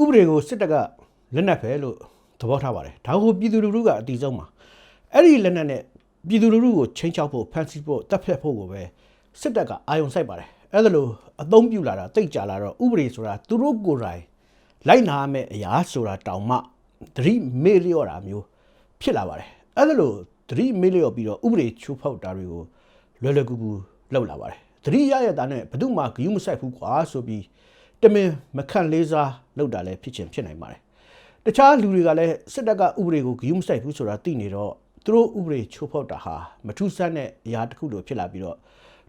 ဥပဒေကိုစစ်တပ်ကလက်နက်ပဲလို့သဘောထားပါတယ်ဒါကိုပြည်သူလူထုကအတီးဆုံးပါအဲ့ဒီလက်နက်နဲ့ပြည်သူလူထုကိုချင်းချောက်ဖို့ဖန်ဆီးဖို့တပ်ဖြတ်ဖို့ကိုပဲစစ်တပ်ကအာယုံစိုက်ပါတယ်အဲ့ဒါလို့အသုံးပြုလာတာတိတ်ကြလာတော့ဥပဒေဆိုတာသူတို့ကိုယ်တိုင်လိုက်နာရမယ့်အရာဆိုတာတောင်မှသတိမေ့လျော့တာမျိုးဖြစ်လာပါတယ်အဲ့ဒါလို့သတိမေ့လျော့ပြီးတော့ဥပဒေချိုးဖောက်တာတွေကိုလွယ်လွယ်ကူကူလုပ်လာပါတယ်သတိရရတာနဲ့ဘယ်သူမှဂယုမဆိုင်ဘူးကွာဆိုပြီး တမင်မခန့်လေးစားလုပ်တာလည်းဖြစ်ချင်ဖြစ်နိုင်ပါတယ်တခြားလူတွေကလည်းစစ်တပ်ကဥပဒေကိုဂယုမဆိုင်ဘူးဆိုတာသိနေတော့သူတို့ဥပဒေချိုးဖောက်တာဟာမထူးဆန်းတဲ့အရာတစ်ခုလိုဖြစ်လာပြီးတော့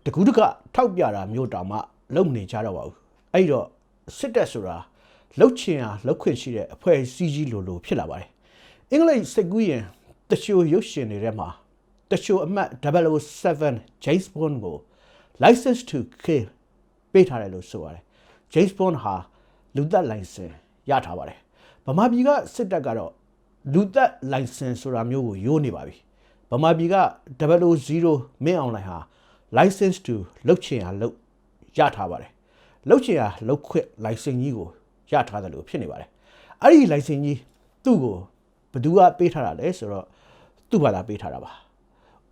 တကူးတကထောက်ပြတာမျိုးတောင်မှလုံနေကြတော့ပါဘူးအဲ့တော့စစ်တပ်ဆိုတာလှုပ်ချင်အားလှုပ်ခွင့်ရှိတဲ့အဖွဲ့အစည်းကြီးလိုလိုဖြစ်လာပါတယ်အင်္ဂလိပ်စစ်ကူးရင်တချို့ရုပ်ရှင်တွေထဲမှာတချို့အမှတ်007 James Bond ကို license to kill ပေးထားတယ်လို့ဆိုပါတယ် James Bond ဟာလူသက်လိုင်စင်ရထားပါတယ်ဗမာပြည်ကစစ်တပ်ကတော့လူသက်လိုင်စင်ဆိုတာမျိုးကိုယိုးနေပါပြီဗမာပြည်က000မင်းအောင်လိုင်ဟာ license to လုတ်ချင်ဟာလုတ်ရထားပါတယ်လုတ်ချင်ဟာလုတ်ခွင့် license ကြီးကိုရထားတယ်လို့ဖြစ်နေပါတယ်အဲ့ဒီ license ကြီးသူ့ကိုဘယ်သူကပေးထားတာလဲဆိုတော့သူ့ဘာသာပေးထားတာပါ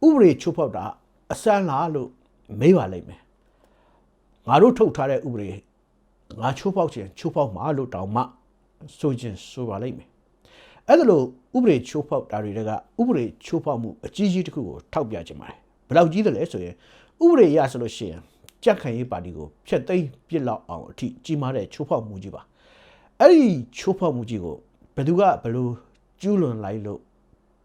ဥပဒေချိုးဖောက်တာအစမ်းလားလို့မေးပါလိမ့်မယ်ငါတို့ထုတ်ထားတဲ့ဥပဒေ ငါချိုးဖောက်ခြင်းချိုးဖောက်မှာလို့တောင်မှဆိုခြင်းဆိုပါလိမ့်မယ်အဲ့ဒါလို့ဥပဒေချိုးဖောက်တာတွေကဥပဒေချိုးဖောက်မှုအကြီးကြီးတစ်ခုကိုထောက်ပြခြင်းပါတယ်ဘယ်လောက်ကြီးတယ်လဲဆိုရင်ဥပဒေရဆိုလို့ရှိရင်ကြက်ခံရေးပါတီကိုဖျက်သိမ်းပြစ်လောက်အောင်အထိကြီးမားတဲ့ချိုးဖောက်မှုကြီးပါအဲ့ဒီချိုးဖောက်မှုကြီးကိုဘယ်သူကဘယ်လိုကျူးလွန်လိုက်လို့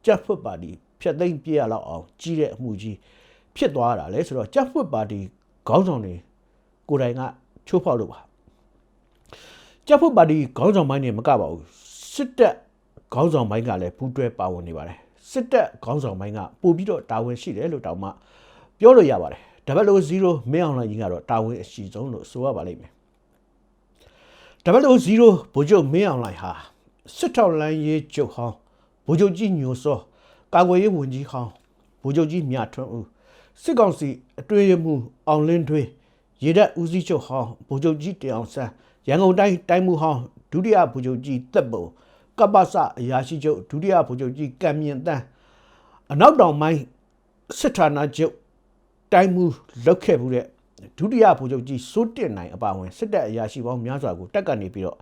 ကြက်ဖွတ်ပါတီဖျက်သိမ်းပြစ်ရလောက်အောင်ကြီးတဲ့အမှုကြီးဖြစ်သွားတာလဲဆိုတော့ကြက်ဖွတ်ပါတီခေါင်းဆောင်တွေကိုယ်တိုင်ကချိုးဖောက်လို့ပါ ကြက်ဖွတ်ပါတီခေါင်းဆောင်ပိုင်းနေမကပါဘူးစစ်တပ်ခေါင်းဆောင်ပိုင်းကလည်းပူးတွဲပါဝင်နေပါတယ်စစ်တပ်ခေါင်းဆောင်ပိုင်းကပို့ပြီးတော့တာဝန်ရှိတယ်လို့တောင်မှပြောလို့ရပါတယ်000မင်းအောင်လိုင်းကြီးကတော့တာဝန်အရှိဆုံးလို့ဆိုရပါလိမ့်မယ်000ဗိုလ်ချုပ်မင်းအောင်လိုင်းဟာစစ်ထောက်လိုင်းရေးချုပ်ဟောင်းဗိုလ်ချုပ်ကြီးညိုစောကာကွယ်ရေးဝန်ကြီးဟောင်းဗိုလ်ချုပ်ကြီးမြထွန်းဦးစစ်ကောင်စီအတွင်းရမှုအောင်လင်းထွေးရေတပ်ဦးစီးချုပ်ဟောင်းဗိုလ်ချုပ်ကြီးတင်အောင်ဆန်း ရန်ကုန်တိုင်းတိုင်းမှုဟောင်းဒုတိယဗိုလ်ချုပ်ကြီးတက်ပုံကပ္ပစအရာရှိချုပ်ဒုတိယဗိုလ်ချုပ်ကြီးကံမြင့်တန်းအနောက်တောင်ပိုင်းစစ်ဌာနချုပ်တိုင်းမှုလောက်ခဲ့မှုတဲ့ဒုတိယဗိုလ်ချုပ်ကြီးစိုးတင်နိုင်အပါအဝင်စစ်တပ်အရာရှိပေါင်းများစွာကိုတက်ကနေပြီးတော့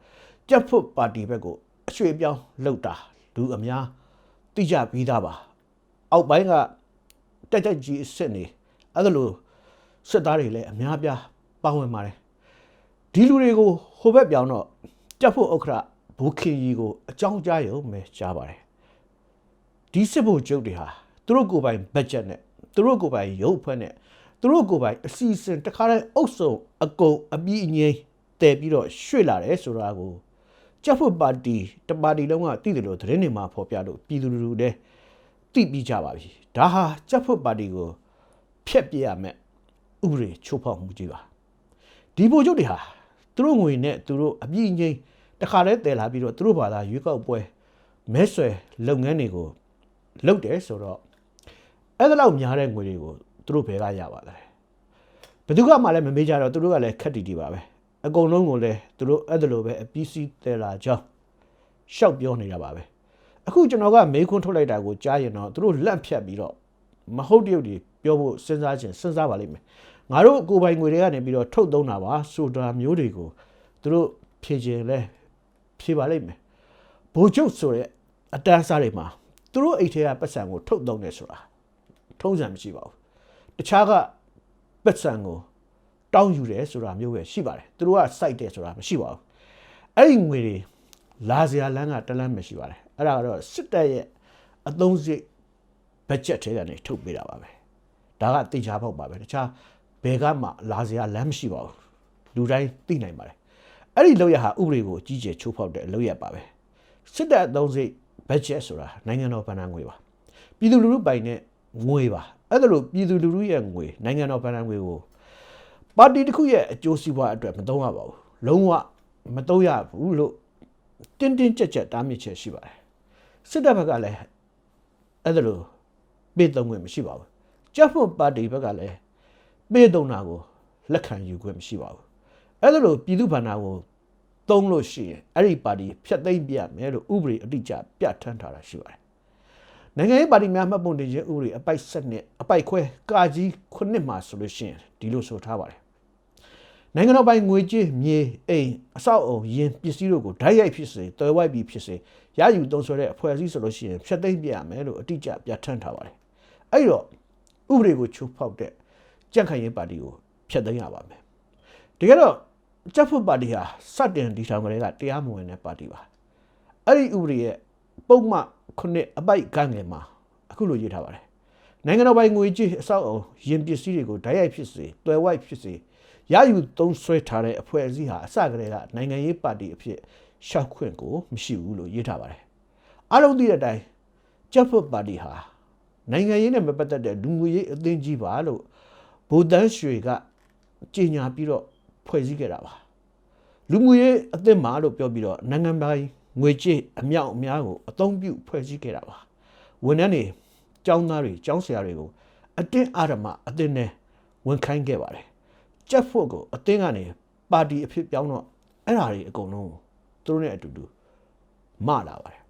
ကြက်ဖွတ်ပါတီဘက်ကိုအရွှေ့ပြောင်းလှုပ်တာလူအများတိကျပြီးသားပါ အောက်ပိုင်းကတက်တက်ကြီးအစ်စ်နေအဲ့ဒါလို့စစ်သားတွေလည်းအများပြားပါဝင်ပါတယ် ဒီလူတွေကိုဟိုဘက်ပြောင်းတော့ကြက်ဖွတ်ဥက္ခရာဘိုးခင်ကြီးကိုအကြောင်းကြားရုံပဲကြားပါတယ်ဒီစစ်ဖို့ကျုပ်တွေဟာသူတို့ကိုယ်ပိုင်ဘတ်ဂျက်နဲ့သူတို့ကိုယ်ပိုင်ရုပ်ဖွဲ့နဲ့သူတို့ကိုယ်ပိုင်အစီအစဉ်တခါတည်းအုပ်စုံအကုန်အပြီးအငိမ့်တည်ပြီးတော့ရွှေ့လာတယ်ဆိုတာကိုကြက်ဖွပါတီတပါတီလုံးကသိတယ်လို့သတင်းတွေမှာဖော်ပြလို့ပြည်သူလူထုတွေသိပြီးကြပါပြီဒါဟာကြက်ဖွပါတီကိုဖျက်ပြရမယ်ဥပဒေချိုးဖောက်မှုကြီးပါဒီဗိုလ်ချုပ်တွေဟာ သူတို့ငွေနဲ့သူတို့အပြည့်အငိမ့်တခါတည်းတည်လာပြီးတော့သူတို့ဘာသာရွေးကောက်ပွဲမဲဆွယ်လုပ်ငန်းတွေကိုလုပ်တယ်ဆိုတော့အဲ့ဒါလောက်များတဲ့ငွေတွေကိုသူတို့ဘယ်ကရပါလဲဘယ်သူကမှလည်းမမေးကြတော့သူတို့ကလည်းခက်တီတီပါပဲအကုန်လုံးကိုလည်းသူတို့အဲ့ဒါလိုပဲအပီးစီးတယ်လာကြောင်းရှောက်ပြောနေတာပါပဲအခုကျွန်တော်ကမေးခွန်းထုတ်လိုက်တာကိုကြားရင်တော့သူတို့လက်ဖြတ်ပြီးတော့မဟုတ်တရုတ်တွေပြောဖို့စဉ်းစားခြင်းစဉ်းစားပါလိမ့်မယ် ငါတို့ကိုယ်ပိုင်ငွေတွေကနေပြီးတော့ထုတ်သုံးတာပါဆိုတာမျိုးတွေကိုသူတို့ဖြည့်ခြင်းလဲဖြည့်ပါလိမ့်မယ်ဘိုလ်ချုပ်ဆိုတဲ့အတန်းစားတွေမှာသူတို့အိတ်ထဲကပတ်စံကိုထုတ်သုံးတယ်ဆိုတာထုံးစံမရှိပါဘူးတခြားကပတ်စံကိုတောင်းယူတယ်ဆိုတာမျိုးပဲရှိပါတယ်သူတို့ကစိုက်တယ်ဆိုတာမရှိပါဘူးအဲ့ဒီငွေတွေလာစရာလမ်းကတလမ်းမရှိပါတယ်အဲ့ဒါကတော့စစ်တပ်ရဲ့အသုံးစရိတ်ဘတ်ဂျက်ထဲကနေထုတ်ပေးတာပါပဲဒါကတေချာပေါက်ပါပဲတခြား ဘယ်ကမှလာစရာလမ်းမရှိပါဘူးလူတိုင်းသိနိုင်ပါတယ်အဲ့ဒီလောက်ရဟာဥပဒေကိုကြီးကျယ်ချိုးဖောက်တဲ့အလုပ်ရပါပဲစစ်တပ်အသုံးစရိတ်ဘတ်ဂျက်ဆိုတာနိုင်ငံတော်ဗဏ္ဍာငွေပါပြည်သူလူထုပိုင်တဲ့ငွေပါအဲ့ဒါလို့ပြည်သူလူထုရဲ့ငွေနိုင်ငံတော်ဗဏ္ဍာငွေကိုပါတီတစ်ခုရဲ့အကျိုးစီးပွားအတွက်မသုံးရပါဘူးလုံးဝမသုံးရဘူးလို့တင်းတင်းကြပ်ကြပ်တားမြစ်ချက်ရှိပါတယ်စစ်တပ်ဘက်ကလည်းအဲ့ဒါလို့ပေးသုံးခွင့်မရှိပါဘူးကြက်ဖို့ပါတီဘက်ကလည်း ပေးသုံးတာကိုလက်ခံယူခွင့်မရှိပါဘူးအဲ့ဒါလို့ပြည်သူ့ဗဏ္ဍာကိုသုံးလို့ရှိရင်အဲ့ဒီပါတီဖျက်သိမ်းပြမယ်လို့ဥပဒေအတိအကျပြဋ္ဌာန်းထားတာရှိပါတယ်နိုင်ငံရေးပါတီများမှတ်ပုံတင်ခြင်းဥပဒေအပိုက်7နှစ်အပိုက်ခွဲကာကြီး9မှာဆိုလို့ရှိရင်ဒီလိုဆိုထားပါတယ်နိုင်ငံတော်ပိုင်ငွေကြေးမြေအိမ်အဆောက်အုံယင်ပစ္စည်းတို့ကိုဓာတ်ရိုက်ဖြစ်စေတွယ်ဝိုက်ပြီးဖြစ်စေရယူသုံးစွဲတဲ့အဖွဲ့အစည်းဆိုလို့ရှိရင်ဖျက်သိမ်းပြရမယ်လို့အတိအကျပြဋ္ဌာန်းထားပါတယ်အဲ့တော့ဥပဒေကိုချိုးဖောက်တဲ့ ကြန့်ခိုင်ရေးပါတီကိုဖျက်သိမ်းရပါမယ်တကယ်တော့ကြက်ဖွပါတီဟာစတင်ဒီထောင်ကလေးကတရားမဝင်တဲ့ပါတီပါအဲ့ဒီဥပဒေရဲ့ပုံမှန်ခုနှစ်အပိုက်ကငယ်မှာအခုလိုရေးထားပါတယ်နိုင်ငံတော်ပိုင်ငွေကြေးအဆောက်အုံယင်ပစ္စည်းတွေကိုဓာတ်ရိုက်ဖြစ်စေတွယ်ဝိုက်ဖြစ်စေရယူသုံးစွဲထားတဲ့အဖွဲ့အစည်းဟာအစကတည်းကနိုင်ငံရေးပါတီအဖြစ်ရှောက်ခွင့်ကိုမရှိဘူးလို့ရေးထားပါတယ်အားလုံးသိတဲ့အတိုင်းကြက်ဖွပါတီဟာနိုင်ငံရေးနဲ့မပတ်သက်တဲ့လူငွေရေးအသင်းကြီးပါလို့ ဗိုလ်တန်းရွှေကကြေညာပြီးတော့ဖွဲ့စည်းခဲ့တာပါလူမှုရေးအသင်းမှာလို့ပြောပြီးတော့နိုင်ငံပိုင်ငွေကြေးအမြောက်အများကိုအသုံးပြုဖွဲ့စည်းခဲ့တာပါဝန်ထမ်းတွေကျောင်းသားတွေကျောင်းဆရာတွေကိုအတင်းအာရမအသင်းနဲ့ဝန်ခိုင်းခဲ့ပါတယ်ကြက်ဖို့ကိုအသင်းကနေပါတီအဖြစ်ပြောင်းတော့အဲ့ဓာတွေအကုန်လုံးသူတို့နဲ့အတူတူမလာပါတယ်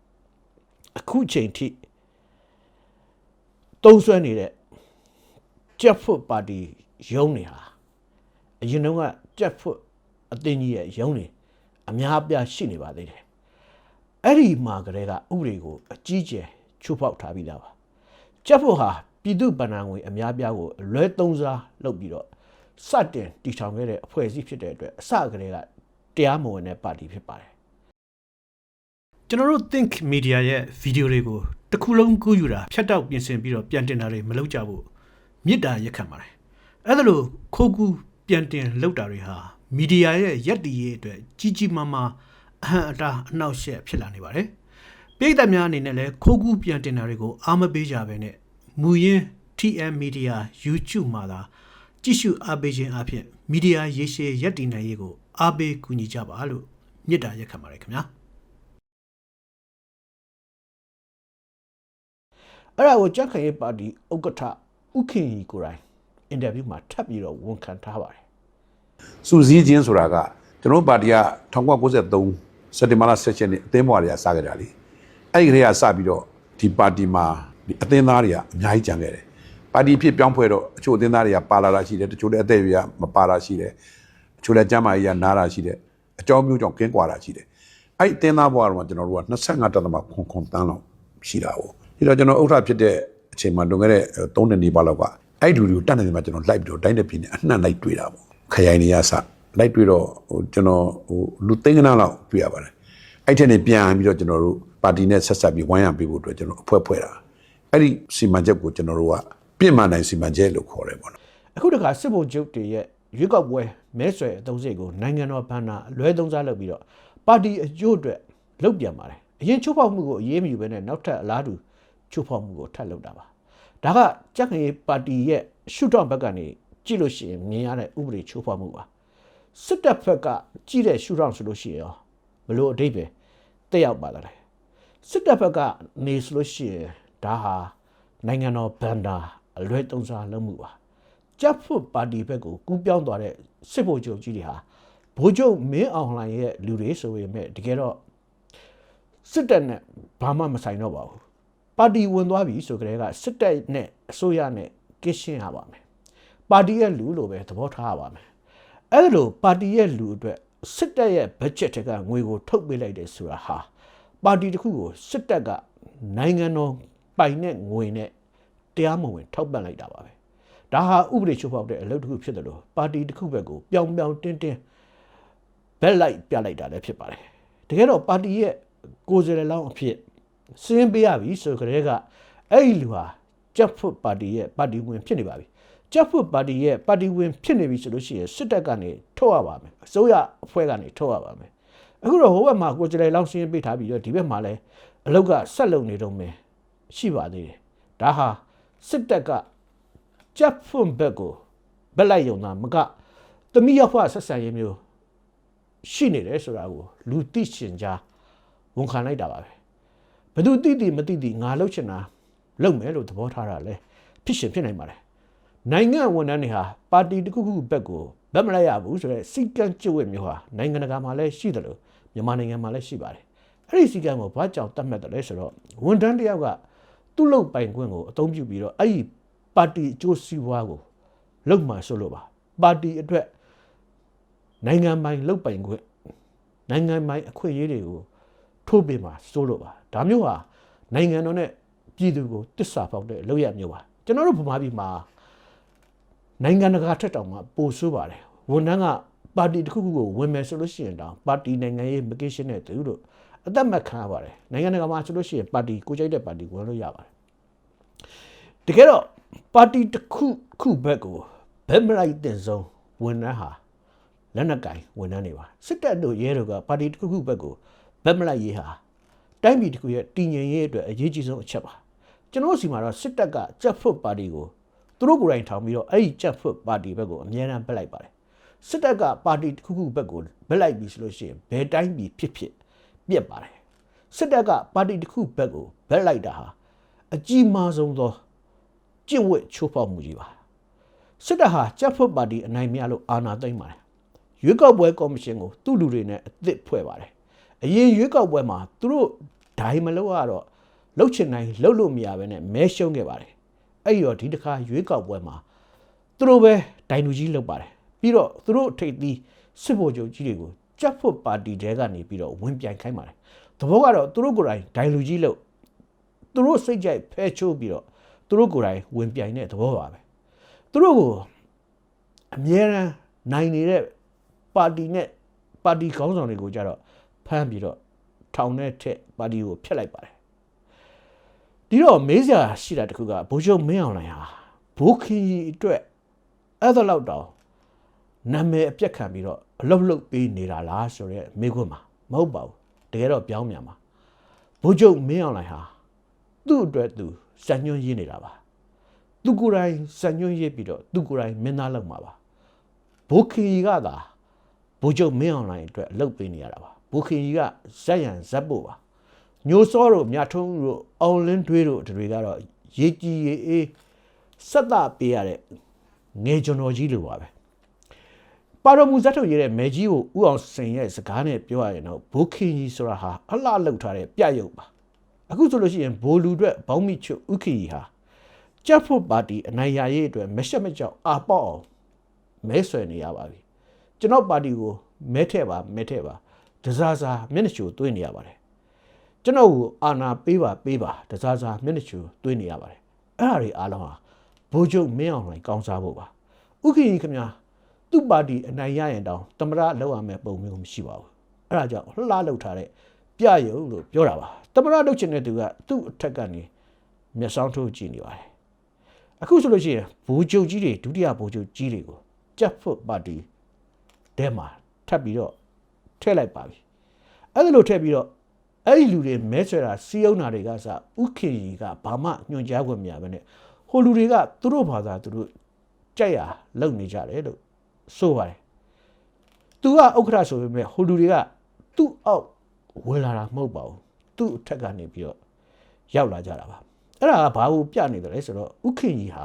အခုချိန်ထိတုံးဆွဲနေတဲ့ ကြက်ဖို့ပါတီရုံးနေဟာအရင်တုန်းကကြက်ဖွတ်အသင်းကြီးရဲ့ရုံးနေအများအပြားရှိနေပါသေးတယ်အဲ့ဒီမှာကလေးကဥပဒေကိုအကြီးကျယ်ချိုးဖောက်ထားပြီးသားပါကြက်ဖွတ်ဟာပြည်သူ့ဗဏ္ဍာငွေအများအပြားကိုလွဲသုံးစားလုပ်ပြီးတော့စတင်တည်ထောင်ခဲ့တဲ့အဖွဲ့အစည်းဖြစ်တဲ့အတွက်အစကတည်းကတရားမဝင်တဲ့ပါတီဖြစ်ပါတယ်ကျွန်တော်တို့ Think Media ရဲ့ဗီဒီယိုတွေကိုတစ်ခုလုံးကူးယူတာဖြတ်တောက်ပြင်ဆင်ပြီးတော့ပြန်တင်တာတွေမလုပ်ကြဘူး မေတ္တာရက်ခံပါတယ်အဲ့ဒါလို့ခိုးကူးပြန်တင်လောက်တာတွေဟာမီဒီယာရဲ့ရက်တီရဲ့အတွက်ကြီးကြီးမားမားအဟံအတားအနှောက်အယှက်ဖြစ်လာနေပါတယ်ပြည်သက်များအနေနဲ့လည်းခိုးကူးပြန်တင်တာတွေကိုအားမပေးကြဘဲနဲ့မူရင်း TM Media YouTube မှာသာကြည့်ရှုအားပေးခြင်းအပြင်မီဒီယာရေရှည်ရက်တည်နိုင်ရေးကိုအားပေးကူညီကြပါလို့မြစ်တာရက်ခံပါတယ်ခင်ဗျာအဲ့ဒါကိုကြက်ခိုင်ရေးပါတီဥက္ကဋ္ဌ ဥခင်ကြီးကိုယ်တိုင်အင်တာဗျူးမှာထပ်ပြီးတော့ဝန်ခံထားပါတယ်စူစည်းခြင်းဆိုတာကကျွန်တော်တို့ပါတီက1993စက်တင်ဘာလ16ရက်နေ့အသင်းဘွားတွေကစခဲ့တာလေအဲ့ဒီကလေးကစပြီးတော့ဒီပါတီမှာဒီအသင်းသားတွေကအများကြီးကြံခဲ့တယ်ပါတီဖြစ်ပြောင်းဖွဲ့တော့အချို့အသင်းသားတွေကပါလာတာရှိတယ်တချို့လည်းအသက်အရွယ်ကမပါတာရှိတယ်တချို့လည်းကျမ်းမာရေးကနားတာရှိတယ်အကြောင်းမျိုးကြောင့်ကင်းကွာတာရှိတယ်အဲ့ဒီအသင်းသားဘွားတော့ကျွန်တော်တို့က25တသမခွန်ခွန်တန်းလောက်ရှိတာကိုဒီတော့ကျွန်တော်ဥက္ကဋ္ဌဖြစ်တဲ့ အချိန်မှာလွန်ခဲ့တဲ့3နှစ်နီးပါးလောက်ကအဲ့ဒီလူတွေကိုတတ်နေတယ်မှာကျွန်တော်လိုက်ပြီးတော့တိုင်းတဲ့ပြည်နယ်အနှံ့လိုက်တွေ့တာပေါ့ခရိုင်နေရစလိုက်တွေ့တော့ဟိုကျွန်တော်ဟိုလူသိန်းကနလောက်တွေ့ရပါတယ်အဲ့ထက်နေပြန်ပြီးတော့ကျွန်တော်တို့ပါတီနဲ့ဆက်ဆက်ပြီးဝိုင်းရံပေးဖို့အတွက်ကျွန်တော်အဖွဲ့ဖွဲ့တာအဲ့ဒီစီမံချက်ကိုကျွန်တော်တို့ကပြင်မှန်နိုင်စီမံချက်လို့ခေါ်တယ်ပေါ့နော်အခုတခါစစ်ဗိုလ်ချုပ်တွေရဲ့ရွေးကောက်ပွဲမဲဆွယ်အသုံးစရိတ်ကိုနိုင်ငံတော်ဘဏ္ဍာအလွဲသုံးစားလုပ်ပြီးတော့ပါတီအကျိုးအတွက်လုပ်ပြန်ပါတယ်အရင်ချိုးဖောက်မှုကိုအရေးမယူဘဲနဲ့နောက်ထပ်အလားတူ ချိုးဖောက်မှုကိုထပ်လုပ်တာပါဒါကကြက်ခရီပါတီရဲ့ရှုထောင့်ဘက်ကနေကြည့်လို့ရှိရင်မြင်ရတဲ့ဥပဒေချိုးဖောက်မှုပါစစ်တပ်ဘက်ကကြည့်တဲ့ရှုထောင့်ဆိုလို့ရှိရင်ရောဘလို့အတိတ်ပဲတက်ရောက်ပါသလဲစစ်တပ်ဘက်ကနေဆိုလို့ရှိရင်ဒါဟာနိုင်ငံတော်ဘန်ဒါအလွဲသုံးစားလုပ်မှုပါကြက်ဖွတ်ပါတီဘက်ကိုကူးပြောင်းသွားတဲ့စစ်ဗိုလ်ချုပ်ကြီးတွေဟာဗိုလ်ချုပ်မင်းအောင်လှိုင်ရဲ့လူတွေဆိုပေမဲ့တကယ်တော့စစ်တပ်နဲ့ဘာမှမဆိုင်တော့ပါဘူး ပါတီဝင်သွားပြီဆိုကြတဲ့ကစစ်တပ်နဲ့အစိုးရနဲ့ကင်းရှင်းရပါမယ်ပါတီရဲ့လူလို့ပဲသဘောထားရပါမယ်အဲ့ဒါလိုပါတီရဲ့လူအတွက်စစ်တပ်ရဲ့ဘတ်ဂျက်တွေကငွေကိုထုတ်ပေးလိုက်တယ်ဆိုတာဟာပါတီတစ်ခုကိုစစ်တပ်ကနိုင်ငံတော်ပိုင်တဲ့ငွေနဲ့တရားမဝင် ထောက်ပံ့လိုက်တာပါပဲဒါဟာဥပဒေချိုးဖောက်တဲ့အလုပ်တစ်ခုဖြစ်တယ်လို့ပါတီတစ်ခုဘက်ကိုပြောင်ပြောင်တင်းတင်းဘက်လိုက်ပြလိုက်တာလည်းဖြစ်ပါတယ်တကယ်တော့ပါတီရဲ့ကိုယ်စားလှယ်လောင်းအဖြစ် စင်းပေးရပြီဆိုကြတဲ့ကအဲ့ဒီလူဟာကြက်ဖွတ်ပါတီရဲ့ပါတီဝင်ဖြစ်နေပါပြီကြက်ဖွတ်ပါတီရဲ့ပါတီဝင်ဖြစ်နေပြီဆိုလို့ရှိရင်စစ်တပ်ကနေထုတ်ရပါမယ်အစိုးရအဖွဲ့ကနေထုတ်ရပါမယ်အခုတော့ဟိုဘက်မှာကိုယ်စားလှယ်လောင်းစင်းပေးထားပြီးတော့ဒီဘက်မှာလည်းအလုတ်ကဆက်လုံနေတော့မယ်ရှိပါသေးတယ်ဒါဟာစစ်တပ်ကကြက်ဖွတ်ဘက်ကိုဘက်လိုက်ယုံတာမကတမိရောက်ဖဆက်ဆံရေးမျိုးရှိနေတယ်ဆိုတာကိုလူသိရှင်ကြားဝန်ခံလိုက်တာပါပဲ ဘယ်သူတိတိမတိတိငါလှုပ်ချင်တာလှုပ်မယ်လို့သဘောထားတာလဲဖြစ်ရှင်ဖြစ်နိုင်ပါတယ်နိုင်ငံဝန်ထမ်းတွေဟာပါတီတစ်ခုခုဘက်ကိုဘဗတ်မလိုက်ရဘူးဆိုတော့စီကံကျဝတ်မျိုးဟာနိုင်ငံတကာမှာလည်းရှိတယ်လို့မြန်မာနိုင်ငံမှာလည်းရှိပါတယ်အဲ့ဒီစီကံကိုဘာကြောင့်တတ်မှတ်တယ်လဲဆိုတော့ဝန်ထမ်းတစ်ယောက်ကသူ့လုပ်ပိုင်ခွင့်ကိုအသုံးပြုပြီးတော့အဲ့ဒီပါတီအကျိုးစီးပွားကိုလုပ်မှဆိုလို့ပါပါတီအတွက်နိုင်ငံပိုင်လုပ်ပိုင်ခွင့်နိုင်ငံပိုင်အခွင့်အရေးတွေကို ထိုးပေးမှာစိုးလို့ပါဒါမျိုးဟာနိုင်ငံတော်နဲ့ပြည်သူကိုတစ္ဆာဖောက်တဲ့လုပ်ရမျိုးပါကျွန်တော်တို့ဗမာပြည်မှာနိုင်ငံတကာထက်တောင်မှပိုဆိုးပါတယ်ဝန်ထမ်းကပါတီတစ်ခုခုကိုဝင်မယ်ဆိုလို့ရှိရင်တောင်ပါတီနိုင်ငံရေးမကိရှင်းတဲ့သူတို့အသက်မခံရပါတယ်နိုင်ငံတကာမှာဆိုလို့ရှိရင်ပါတီကိုကြိုက်တဲ့ပါတီဝင်လို့ရပါတယ်တကယ်တော့ပါတီတစ်ခုခုဘက်ကိုဘက်မလိုက်တဲ့ဆုံးဝန်ထမ်းဟာလက်နက်ကင်ဝန်ထမ်းတွေပါစစ်တပ်တို့ရဲတို့ကပါတီတစ်ခုခုဘက်ကို ဘက်မလိုက်ရေးဟာတိုင်းပြည်တစ်ခုရဲ့တည်ငြိမ်ရေးအတွက်အရေးကြီးဆုံးအချက်ပါကျွန်တော်စီမှာတော့စစ်တပ်ကကြက်ဖွတ်ပါတီကိုသူတို့ကိုယ်တိုင်ထောင်ပြီးတော့အဲ့ဒီကြက်ဖွတ်ပါတီဘက်ကိုအမြဲတမ်းဘက်လိုက်ပါတယ်စစ်တပ်ကပါတီတစ်ခုခုဘက်ကိုဘက်လိုက်ပြီဆိုလို့ရှိရင်ဘယ်တိုင်းပြည်ဖြစ်ဖြစ်ပြက်ပါတယ်စစ်တပ်ကပါတီတစ်ခုဘက်ကိုဘက်လိုက်တာဟာအကြီးမားဆုံးသောကျင့်ဝတ်ချိုးဖောက်မှုကြီးပါစစ်တပ်ဟာကြက်ဖွတ်ပါတီအနိုင်မရလို့အာဏာသိမ်းပါတယ်ရွေးကောက်ပွဲကော်မရှင်ကိုသူ့လူတွေနဲ့အသစ်ဖွဲ့ပါတယ် အရင်ရွေးကောက်ပွဲမှာသူတို့ဒိုင်မလို့ရတော့လှုပ်ချင်တိုင်းလှုပ်လို့မရဘဲနဲ့မဲရှုံးခဲ့ပါတယ်အဲ့ဒီတော့ဒီတစ်ခါရွေးကောက်ပွဲမှာသူတို့ပဲဒိုင်လူကြီးလုပ်ပါတယ်ပြီးတော့သူတို့ထိပ်သီးစစ်ဗိုလ်ချုပ်ကြီးတွေကိုကြက်ဖွတ်ပါတီတဲကနေပြီးတော့ဝင်ပြိုင်ခိုင်းပါတယ်သဘောကတော့သူတို့ကိုယ်တိုင်ဒိုင်လူကြီးလုပ်သူတို့စိတ်ကြိုက်ဖဲချိုးပြီးတော့သူတို့ကိုယ်တိုင်ဝင်ပြိုင်တဲ့သဘောပါပဲသူတို့ကိုအမြဲတမ်းနိုင်နေတဲ့ပါတီနဲ့ပါတီခေါင်းဆောင်တွေကိုကြတော့ ဖမ်းပြီးတော့ထောင်ထဲထက်ပါတီကိုဖျက်လိုက်ပါတယ်ဒီတော့မေးစရာရှိတာတခုကဘိုးချုပ်မင်းအောင်လှိုင်ဟာဘိုးခီအတွက်အဲ့ဒါလောက်တောင်နာမည်အပြက်ခံပြီးတော့အလုတ်လုတ်ပေးနေတာလားဆိုရဲမေးခွန်းမှာမဟုတ်ပါဘူးတကယ်တော့ပြောင်းမြန်ပါဘိုးချုပ်မင်းအောင်လှိုင်ဟာသူ့အတွက်သူစံညွှန်းရေးနေတာပါသူကိုယ်တိုင်စံညွှန်းရေးပြီးတော့သူကိုယ်တိုင်မင်းသားလောက်မှာပါဘိုးခီကသာဘိုးချုပ်မင်းအောင်လှိုင်အတွက်အလုတ်ပေးနေရတာပါ ဘိုးခီကဇက်ရန်ဇက်ဖို့ပါညိုစောတို့မြထုံးတို့အောင်လင်းတွေးတို့တွေကတော့ရေကြီးရေအေးဆက်တာပေးရတဲ့ငယ်ကျွန်တော်ကြီးလိုပါပဲပါရမူဇတ်ထုတ်ရတဲ့မဲကြီးကိုဥအောင်စိန်ရဲ့စကားနဲ့ပြောရရင်တော့ဘိုးခင်ကြီးဆိုတာဟာအလှလောက်ထားတဲ့ပြရုပ်ပါအခုဆိုလို့ရှိရင်ဘိုလူအတွက်ဘောင်းမိချွဥခီဟာကြက်ဖို့ပါတီအနိုင်ရရေးအတွက်မရှက်မကြောက်အာပေါက်အောင်မဲဆွယ်နေရပါပြီကျွန်တော်ပါတီကိုမဲထည့်ပါမဲထည့်ပါ ဒဇာဇာမျက်နှာချိုသွင်းနေရပါတယ်ကျွန်တော်ကိုအာနာပေးပါပေးပါဒဇာဇာမျက်နှာချိုသွင်းနေရပါတယ်အဲ့ဒါတွေအားလုံးဟာဘိုးချုပ်မင်းအောင်လှိုင်ကောင်းစားဖို့ပါဥက္ကဋ္ဌခင်ဗျာသူ့ပါတီအနိုင်ရရင်တောင်တမရလောက်ရမယ်ပုံမျိုးမရှိပါဘူးအဲ့ဒါကြောင့်လှလှလောက်ထားတဲ့ပြရုံလို့ပြောတာပါတမရလောက်ချင်တဲ့သူကသူ့အထက်ကနေမျက်စောင်းထိုးကြည့်နေပါတယ်အခုဆိုလို့ရှိရင်ဘိုးချုပ်ကြီးတွေဒုတိယဘိုးချုပ်ကြီးတွေကိုကြက်ဖွတ်ပါတီတဲမှာထပ်ပြီးတော့ ထည့်လိုက်ပါပြီအဲ့ဒါလို့ထည့်ပြီးတော့အဲ့ဒီလူတွေမဲဆွဲတာစီးအောင်တာတွေကစဥခေကြီးကဘာမှညွှန်ကြားခွင့်မရဘဲနဲ့ဟိုလူတွေကသူတို့ဘာသာသူတို့ကြိုက်ရလုပ်နေကြတယ်လို့ဆိုပါတယ်။ तू ကဥက္ကဋ္ဌဆိုပေမဲ့ဟိုလူတွေကသူ့အောက်ဝင်လာတာမဟုတ်ပါဘူး။သူ့အထက်ကနေပြီးတော့ရောက်လာကြတာပါ။အဲ့ဒါကဘာကိုပြနေတယ်လဲဆိုတော့ဥခင်ကြီးဟာ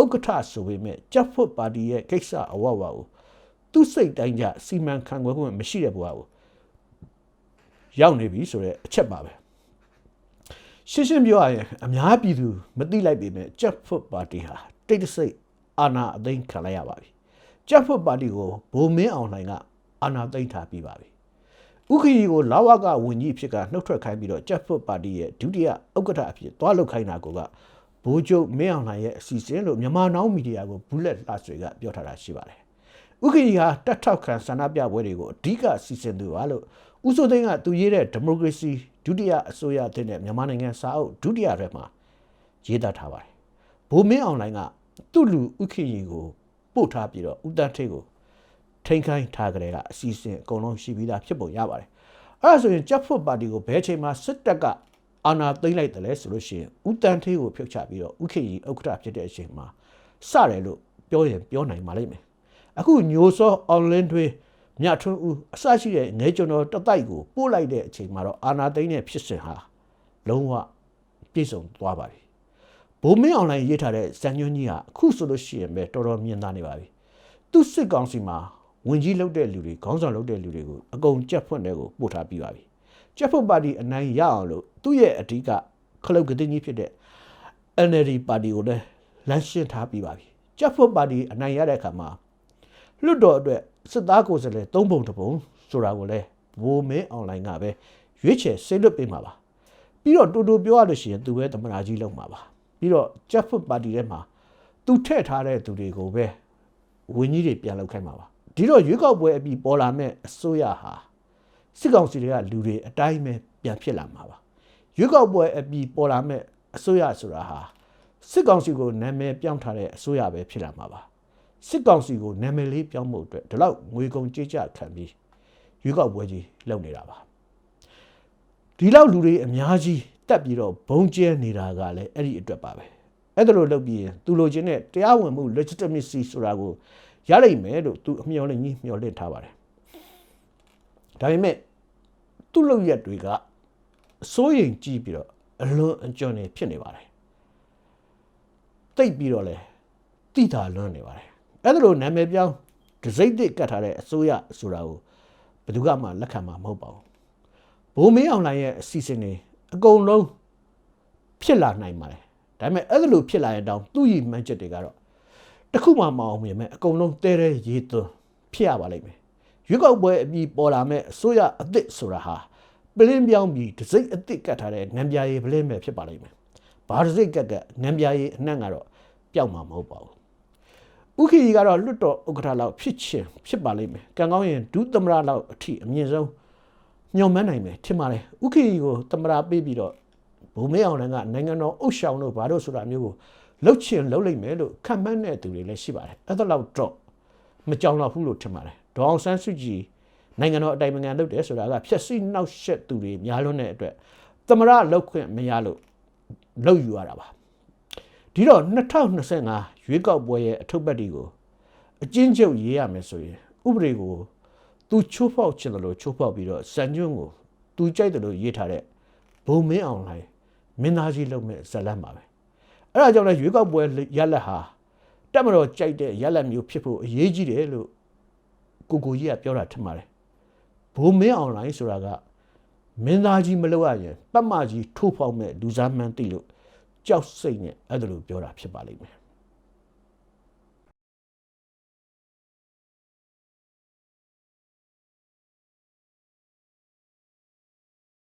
ဥက္ကဋ္ဌဆိုပေမဲ့ကြက်ဖွတ်ပါတီရဲ့ကိစ္စအဝဝကို သူ့စိတ်တိုင်းကြစီမံခန့်ခွဲခွင့်မရှိတဲ့ဘဝကိုရောက်နေပြီဆိုတဲ့အချက်ပါပဲရှင်းရှင်းပြောရရင်အများပြည်သူမသိလိုက်ပေမဲ့ကြက်ဖွတ်ပါတီဟာတိတ်တဆိတ်အာဏာအသိမ်းခံလိုက်ရပါပြီကြက်ဖွတ်ပါတီကိုဘိုမင်းအောင်လှိုင်ကအာဏာသိမ်းထားပြီးပါပြီဥက္ကဋ္ဌကိုလာဝကဝန်ကြီးဖြစ်ကနှုတ်ထွက်ခိုင်းပြီးတော့ကြက်ဖွတ်ပါတီရဲ့ဒုတိယဥက္ကဋ္ဌအဖြစ်သွားလုပ်ခိုင်းတာကိုကဘိုးချုပ်မင်းအောင်လှိုင်ရဲ့အစီအစဉ်လို့မြန်မာနောင်မီဒီယာကိုဘူးလက်လှဆွေကပြောထားတာရှိပါတယ် ဥက္ကဋ္ဌဟာတက်ထောက်ခံဆန္ဒပြပွဲတွေကိုအဓိကစီစဉ်သူပါလို့ဦးစိုးသိန်းကသူရေးတဲ့ဒီမိုကရေစီဒုတိယအစိုးရအသစ်နဲ့မြန်မာနိုင်ငံစာအုပ်ဒုတိယထဲမှာရေးသားထားပါတယ်ဘိုမင်းအောင်လှိုင်ကသူ့လူဥက္ကဋ္ဌကိုပို့ထားပြီးတော့ဦးတန်းထိတ်ကိုထိန်ခိုင်းထားကြတဲ့အစီအစဉ်အကုန်လုံးရှိပြီးသားဖြစ်ပုံရပါတယ်အဲ့ဒါဆိုရင်ကြက်ဖွတ်ပါတီကိုဘယ်ချိန်မှာစစ်တပ်ကအာဏာသိမ်းလိုက်တယ်လဲဆိုလို့ရှိရင်ဦးတန်းထိတ်ကိုဖြုတ်ချပြီးတော့ဥက္ကဋ္ဌဥက္ကဋ္ဌဖြစ်တဲ့အချိန်မှာစတယ်လို့ပြောရင်ပြောနိုင်ပါလိမ့်မယ် အခုညိုစောအွန်လိုင်းတွေမြထွန်းဦးအစရှိတဲ့ငဲကျွန်တော်တတိုက်ကိုပို့လိုက်တဲ့အချိန်မှာတော့အာနာသိန်းရဲ့ဖြစ်စဉ်ဟာလုံးဝပြည့်စုံသွားပါပြီဘိုးမင်းအွန်လိုင်းရေးထားတဲ့ဇန်ညွန်းကြီးဟာအခုဆိုလို့ရှိရင်ပဲတော်တော်မြင်သားနေပါပြီသူစစ်ကောင်စီမှာဝင်ကြီးလုပ်တဲ့လူတွေခေါင်းဆောင်လုပ်တဲ့လူတွေကိုအကုန်ကြက်ဖွင့်တဲ့ကိုပို့ထားပြီးပါပြီကြက်ဖွင့်ပါတီအနိုင်ရအောင်လို့သူ့ရဲ့အဓိကခလုတ်ကတင်းကြီးဖြစ်တဲ့ NLD ပါတီကိုလည်းလမ်းရှင်းထားပြီးပါပြီကြက်ဖွင့်ပါတီအနိုင်ရတဲ့အခါမှာ လွတ်တော်အတွက်စစ်သားကိုယ်စားလှယ်၃ပုံတစ်ပုံဆိုတာကိုလည်းဘိုးမင်းအွန်လိုင်းကပဲရွေးချယ်ဆေးလွတ်ပေးမှာပါပြီးတော့တူတူပြောရလို့ရှိရင်သူပဲသမနာကြီးလုပ်မှာပါပြီးတော့ကြက်ဖွင့်ပါတီထဲမှာသူထည့်ထားတဲ့သူတွေကိုပဲဝင်းကြီးတွေပြန်လောက်ခိုင်းမှာပါဒီတော့ရွေးကောက်ပွဲအပြီးပေါ်လာမဲ့အစိုးရဟာစစ်ကောင်စီတွေကလူတွေအတိုင်းပဲပြန်ဖြစ်လာမှာပါရွေးကောက်ပွဲအပြီးပေါ်လာမဲ့အစိုးရဆိုတာဟာစစ်ကောင်စီကိုနာမည်ပြောင်းထားတဲ့အစိုးရပဲဖြစ်လာမှာပါ စစ်ကောင်စီကိုနာမည်လေးပြောင်းဖို့အတွက်ဒီလောက်ငွေကုန်ကြေးကျခံပြီးရွေးကောက်ပွဲကြီးလုပ်နေတာပါဒီလောက်လူတွေအများကြီးတက်ပြီးတော့ဘုံကျဲနေတာကလည်းအဲ့ဒီအတွက်ပါပဲအဲ့ဒါလိုလုပ်ပြီးရင်သူလိုချင်တဲ့တရားဝင်မှု legitimacy ဆိုတာကိုရလိမ့်မယ်လို့သူအမျှော်လင့်ကြီးမျှော်လင့်ထားပါတယ်ဒါပေမဲ့သူ့လုပ်ရက်တွေကအစိုးရင်ကြည့်ပြီးတော့အလွန်အကျွံနေဖြစ်နေပါတယ်တိတ်ပြီးတော့လဲတိတာလွန်းနေပါတယ် အဲ့ဒါလိုနာမည်ပြောင်းဒစိမ့်တစ်ကတ်ထားတဲ့အစိုးရဆိုတာကိုဘယ်သူကမှလက်ခံမှာမဟုတ်ပါဘူးဘိုးမင်းအောင်လှိုင်ရဲ့အစီအစဉ်တွေအကုန်လုံးဖြစ်လာနိုင်ပါတယ်ဒါပေမဲ့အဲ့ဒါလိုဖြစ်လာရင်တောင်သူ့ရည်မှန်းချက်တွေကတော့တစ်ခုမှမအောင်မြင်မဲ့အကုန်လုံးတဲတဲရေးသွန်းဖြစ်ရပါလိမ့်မယ်ရွေးကောက်ပွဲအပြီးပေါ်လာမဲ့အစိုးရအသစ်ဆိုတာဟာပလင်းပြောင်းပြီးဒစိမ့်အသစ်ကတ်ထားတဲ့ငံပြားရည်ပလင်းပဲဖြစ်ပါလိမ့်မယ်ဘာဒစိမ့်ကတ်ကတ်ငံပြားရည်အနှံ့ကတော့ပျောက်မှာမဟုတ်ပါဘူး ဥက္ကဋ္ဌကတော့လွတ်တော်ဥက္ကဋ္ဌလောက်ဖြစ်ချင်းဖြစ်ပါလိမ့်မယ်။ကံကောင်းရင်ဒုသမရလောက်အထိအမြင့်ဆုံးညှော်မှန်းနိုင်မယ်ထင်ပါတယ်။ဥက္ကဋ္ဌကိုသမရပေးပြီးတော့ဘုံမဲအောင်လည်းကနိုင်ငံတော်အုပ်ရှောင်းလို့ဘာလို့ဆိုတာမျိုးကိုလှုပ်ချင်လှုပ်လိုက်မယ်လို့ခံမှန်းတဲ့သူတွေလည်းရှိပါတယ်။အဲ့ဒါလောက်တော့မကြောင်တော့ဘူးလို့ထင်ပါတယ်။ဒေါအောင်ဆန်းစုကြည်နိုင်ငံတော်အတိုင်ပင်ခံလုပ်တယ်ဆိုတာကဖြက်စီးနှောက်ယှက်သူတွေများလွန်းတဲ့အတွက်သမရလောက်ခွင့်မရလို့လောက်ယူရတာပါ။ ဒီတော့2025ရွေးကောက်ပွဲရဲ့အထုပ်ပတ်တီကိုအကျဉ်းချုပ်ရေးရမယ်ဆိုရင်ဥပဒေကိုသူချိုးဖောက်ချင်တယ်လို့ချိုးဖောက်ပြီးတော့စံညွန့်ကိုသူကြိုက်တယ်လို့ရေးထားတဲ့ဘုံမင်းအောင်လှိုင်မင်းသားကြီးလုပ်မဲ့ဇတ်လန့်ပါပဲအဲ့ဒါကြောင့်လည်းရွေးကောက်ပွဲရလက်ဟာတက်မတော်ကြိုက်တဲ့ရလက်မျိုးဖြစ်ဖို့အရေးကြီးတယ်လို့ကိုကိုကြီးကပြောတာထင်ပါတယ်ဘုံမင်းအောင်လှိုင်ဆိုတာကမင်းသားကြီးမလုပ်ရရင်ပတ်မကြီးထိုးဖောက်မဲ့လူစားမှန်းသိလို့ ကြောက်စိတ်နဲ့အဲ့ဒါလိုပြောတာဖြစ်ပါလိမ့်မယ်